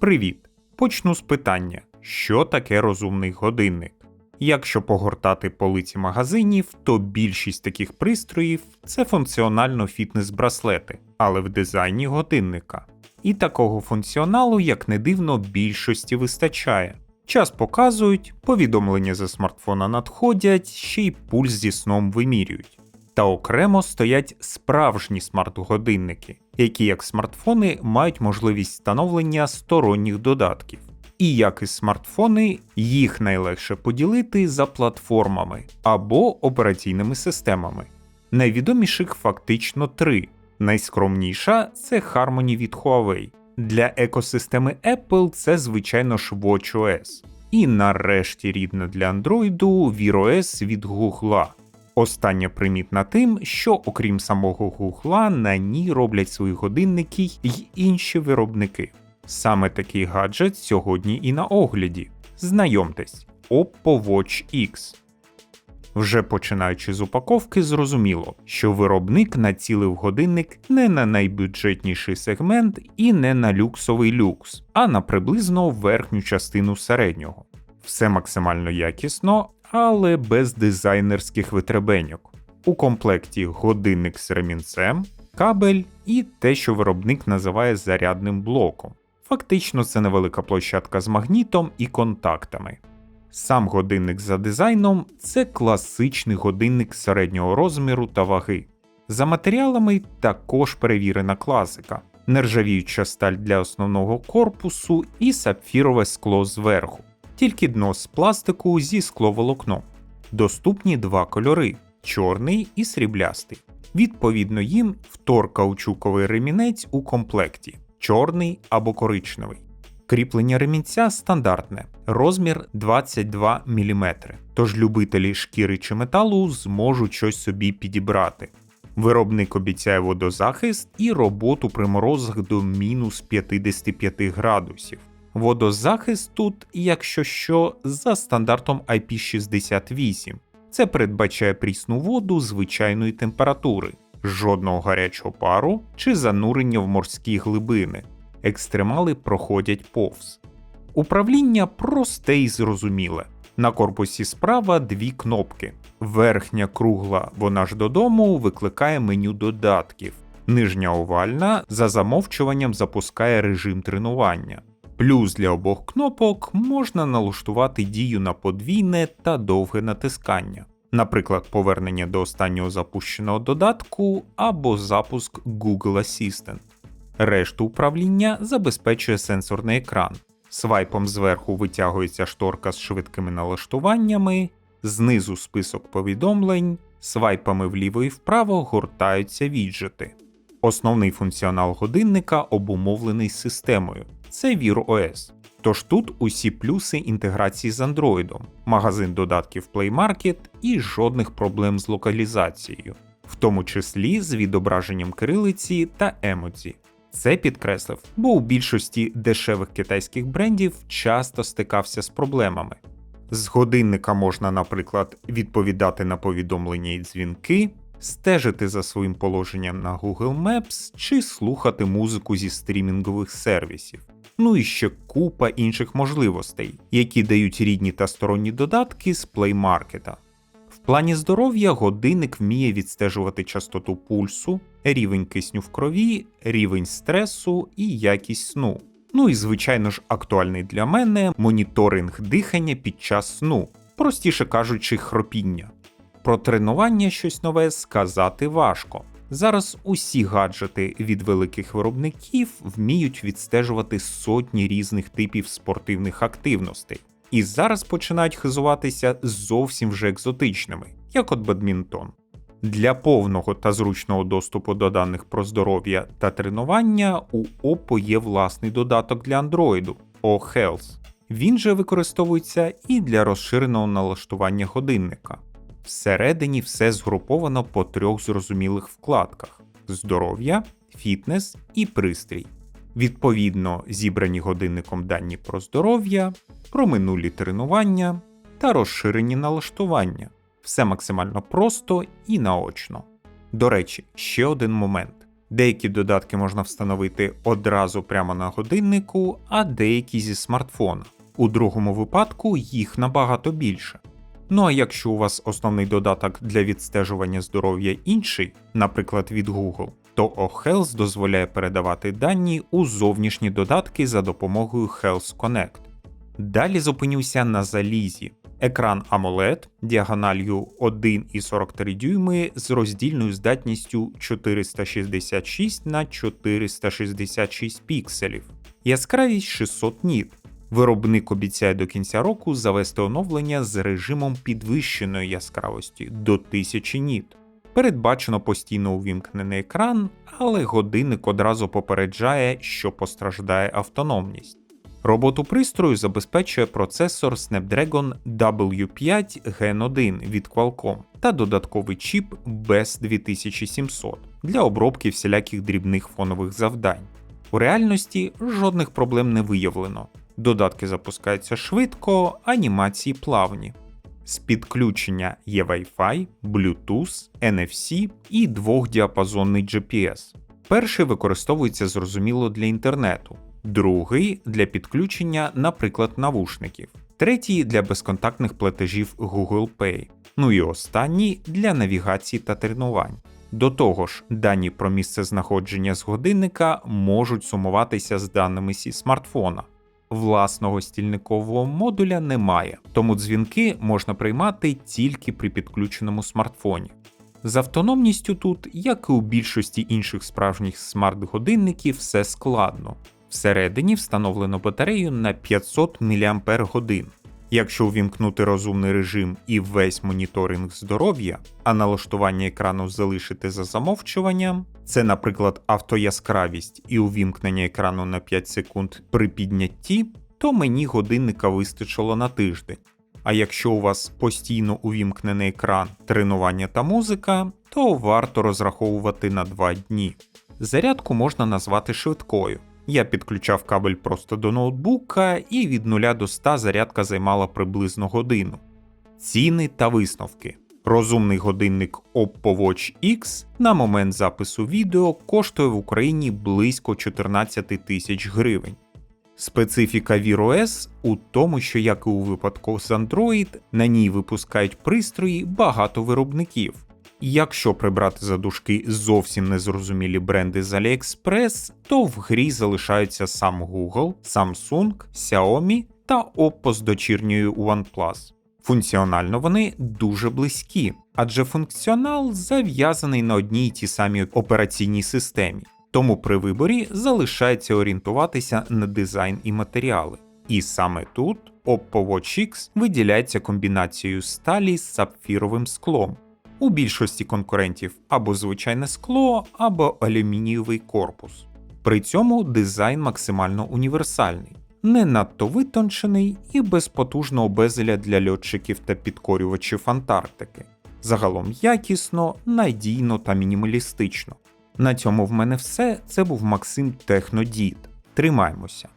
Привіт! Почну з питання: що таке розумний годинник? Якщо погортати полиці магазинів, то більшість таких пристроїв це функціонально фітнес-браслети, але в дизайні годинника. І такого функціоналу, як не дивно, більшості вистачає. Час показують, повідомлення за смартфона надходять, ще й пульс зі сном вимірюють. Та окремо стоять справжні смарт-годинники, які, як смартфони, мають можливість встановлення сторонніх додатків. І як і смартфони, їх найлегше поділити за платформами або операційними системами. Найвідоміших фактично три. Найскромніша це Harmony від Huawei. Для екосистеми Apple це, звичайно ж, WatchOS. І нарешті рідна для Android Wear OS від Google. Остання примітна тим, що окрім самого Гугла, на ній роблять свої годинники й інші виробники. Саме такий гаджет сьогодні і на огляді. Знайомтесь, Oppo Watch X. Вже починаючи з упаковки, зрозуміло, що виробник націлив годинник не на найбюджетніший сегмент і не на люксовий люкс, а на приблизно верхню частину середнього. Все максимально якісно, але без дизайнерських витребеньок. У комплекті годинник з ремінцем, кабель і те, що виробник називає зарядним блоком. Фактично, це невелика площадка з магнітом і контактами. Сам годинник за дизайном це класичний годинник середнього розміру та ваги. За матеріалами також перевірена класика, нержавіюча сталь для основного корпусу і сапфірове скло зверху, тільки дно з пластику зі скловолокном. Доступні два кольори чорний і сріблястий. Відповідно їм втор-каучуковий ремінець у комплекті чорний або коричневий. Кріплення ремінця стандартне, розмір 22 мм, тож любителі шкіри чи металу зможуть щось собі підібрати. Виробник обіцяє водозахист і роботу при морозах до мінус 55 градусів. Водозахист тут, якщо що, за стандартом IP68. Це передбачає прісну воду звичайної температури, жодного гарячого пару чи занурення в морські глибини. Екстремали проходять повз. Управління просте і зрозуміле. На корпусі справа дві кнопки. Верхня кругла, вона ж додому, викликає меню додатків. Нижня овальна за замовчуванням запускає режим тренування. Плюс для обох кнопок можна налаштувати дію на подвійне та довге натискання, наприклад, повернення до останнього запущеного додатку або запуск Google Assistant. Решту управління забезпечує сенсорний екран. Свайпом зверху витягується шторка з швидкими налаштуваннями, знизу список повідомлень, свайпами вліво і вправо гортаються віджити. Основний функціонал годинника обумовлений системою це Wear OS. Тож тут усі плюси інтеграції з Android, магазин додатків Play Market і жодних проблем з локалізацією, в тому числі з відображенням кирилиці та емодзі. Це підкреслив, бо у більшості дешевих китайських брендів часто стикався з проблемами. З годинника можна, наприклад, відповідати на повідомлення і дзвінки, стежити за своїм положенням на Google Maps чи слухати музику зі стрімінгових сервісів. Ну і ще купа інших можливостей, які дають рідні та сторонні додатки з Play Market. В плані здоров'я годинник вміє відстежувати частоту пульсу, рівень кисню в крові, рівень стресу і якість сну. Ну і звичайно ж актуальний для мене моніторинг дихання під час сну, простіше кажучи, хропіння. Про тренування щось нове сказати важко. Зараз усі гаджети від великих виробників вміють відстежувати сотні різних типів спортивних активностей, і зараз починають хизуватися зовсім вже екзотичними, як от бадмінтон. Для повного та зручного доступу до даних про здоров'я та тренування у Oppo є власний додаток для Android O-Health. Він же використовується і для розширеного налаштування годинника. Всередині все згруповано по трьох зрозумілих вкладках: здоров'я, фітнес і пристрій. Відповідно, зібрані годинником дані про здоров'я, про минулі тренування та розширені налаштування. Все максимально просто і наочно. До речі, ще один момент. Деякі додатки можна встановити одразу прямо на годиннику, а деякі зі смартфона. У другому випадку їх набагато більше. Ну а якщо у вас основний додаток для відстежування здоров'я інший, наприклад від Google, то OHealth дозволяє передавати дані у зовнішні додатки за допомогою Health Connect. Далі зупинюся на залізі. Екран AMOLED діагональю 1,43 дюйми з роздільною здатністю 466 на 466 пікселів, яскравість 600 ніт. Виробник обіцяє до кінця року завести оновлення з режимом підвищеної яскравості до 1000 ніт. Передбачено постійно увімкнений екран, але годинник одразу попереджає, що постраждає автономність. Роботу пристрою забезпечує процесор Snapdragon W5 Gen 1 від Qualcomm та додатковий чіп BES 2700 для обробки всіляких дрібних фонових завдань. У реальності жодних проблем не виявлено. Додатки запускаються швидко, анімації плавні. З підключення є Wi-Fi, Bluetooth, NFC і двохдіапазонний GPS. Перший використовується зрозуміло для інтернету, другий для підключення, наприклад, навушників, третій для безконтактних платежів Google Pay, ну і останній для навігації та тренувань. До того ж, дані про місце знаходження з годинника можуть сумуватися з даними зі смартфона. Власного стільникового модуля немає, тому дзвінки можна приймати тільки при підключеному смартфоні. З автономністю тут, як і у більшості інших справжніх смарт-годинників, все складно. Всередині встановлено батарею на 500 мАч. Якщо увімкнути розумний режим і весь моніторинг здоров'я, а налаштування екрану залишити за замовчуванням, це, наприклад, автояскравість і увімкнення екрану на 5 секунд при піднятті, то мені годинника вистачило на тиждень. А якщо у вас постійно увімкнений екран, тренування та музика, то варто розраховувати на 2 дні. Зарядку можна назвати швидкою. Я підключав кабель просто до ноутбука, і від 0 до 100 зарядка займала приблизно годину. Ціни та висновки. Розумний годинник Oppo Watch X на момент запису відео коштує в Україні близько 14 тисяч гривень. Специфіка Wear OS у тому, що, як і у випадку з Android, на ній випускають пристрої багато виробників. Якщо прибрати за дужки зовсім незрозумілі бренди з AliExpress, то в грі залишаються сам Google, Samsung, Xiaomi та Oppo з дочірньою OnePlus. Функціонально вони дуже близькі, адже функціонал зав'язаний на одній і тій самій операційній системі, тому при виборі залишається орієнтуватися на дизайн і матеріали. І саме тут Oppo Watch X виділяється комбінацією сталі з сапфіровим склом. У більшості конкурентів або звичайне скло, або алюмінієвий корпус. При цьому дизайн максимально універсальний, не надто витончений і без потужного безеля для льотчиків та підкорювачів Антарктики. Загалом якісно, надійно та мінімалістично. На цьому в мене все. Це був Максим Технодід. Тримаймося!